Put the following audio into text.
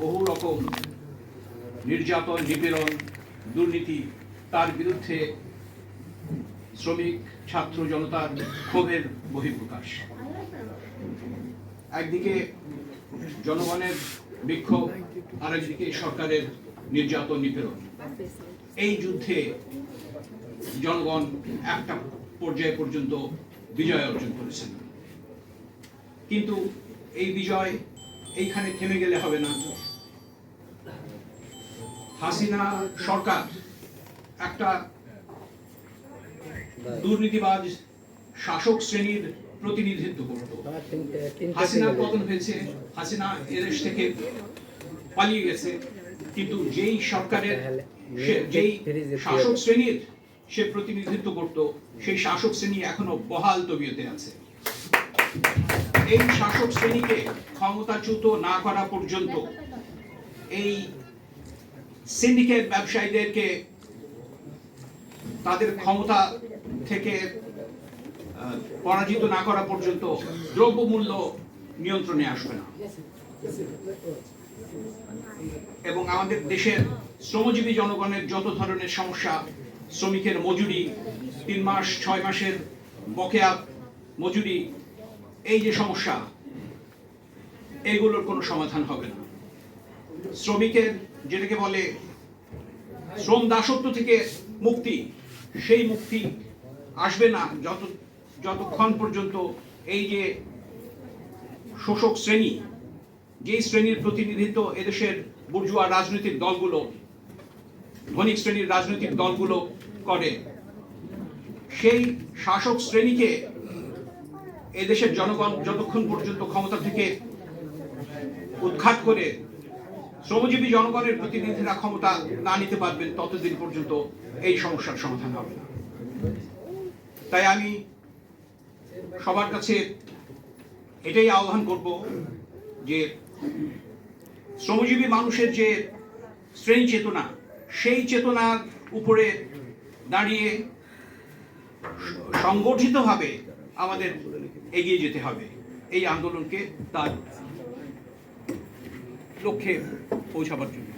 বহু রকম নির্যাতন, নিপীড়ন, দুর্নীতি তার বিরুদ্ধে শ্রমিক, ছাত্র জনতার ক্ষোভের বহিঃপ্রকাশ। একদিকে জনগণের বিক্ষোভ, আরেকদিকে সরকারের নির্যাতন, নিপীড়ন। এই যুদ্ধে জনগণ একটা পর্যায় পর্যন্ত বিজয় অর্জন করেছেন। কিন্তু এই বিজয় এইখানে থেমে গেলে হবে না। হাসিনা সরকার একটা দুর্নীতিবাজ শাসক শ্রেণির প্রতিনিধিত্ব করত। হাসিনা পতন হয়েছে, হাসিনা এদেশ থেকে পালিয়ে গেছে, কিন্তু যেই সরকারের যেই শাসক শ্রেণির সে প্রতিনিধিত্ব করত, সেই শাসক শ্রেণি এখনও বহাল তবিয়তে আছে। এই শাসক শ্রেণীকে ক্ষমতাচ্যুত না করা পর্যন্ত এই সিন্ডিকেট ব্যবসায়ীদেরকে তাদের ক্ষমতা থেকে পরাজিত না করা পর্যন্ত দ্রব্যমূল্য নিয়ন্ত্রণে আসবে না। এবং আমাদের দেশের শ্রমজীবী জনগণের যত ধরনের সমস্যা, শ্রমিকের মজুরি, তিন মাস, ছয় মাসের বকেয়া মজুরি এই যে সমস্যা, এগুলোর কোনো সমাধান হবে না। শ্রমিকের যেটাকে বলে শ্রম দাসত্ব থেকে মুক্তি, সেই মুক্তি আসবে না যত, যতক্ষণ পর্যন্ত এই যে শোষক শ্রেণি, যেই শ্রেণির প্রতিনিধিত্ব এদেশের বুর্জুয়া রাজনৈতিক দলগুলো, ধনিক শ্রেণির রাজনৈতিক দলগুলো করে, সেই শাসক শ্রেণীকে এদেশের জনগণ যতক্ষণ পর্যন্ত ক্ষমতা থেকে উৎখাত করে শ্রমজীবী জনগণের প্রতিনিধিরা ক্ষমতা না নিতে পারবেন, ততদিন পর্যন্ত এই সমস্যার সমাধান হবে না। তাই আমি সবার কাছে এটাই আহ্বান করব যে শ্রমজীবী মানুষের যে শ্রেণি চেতনা, সেই চেতনার উপরে দাঁড়িয়ে সংগঠিতভাবে আমাদের এগিয়ে যেতে হবে। এই আন্দোলনকে তার লক্ষ্যে পৌঁছাবার জন্য।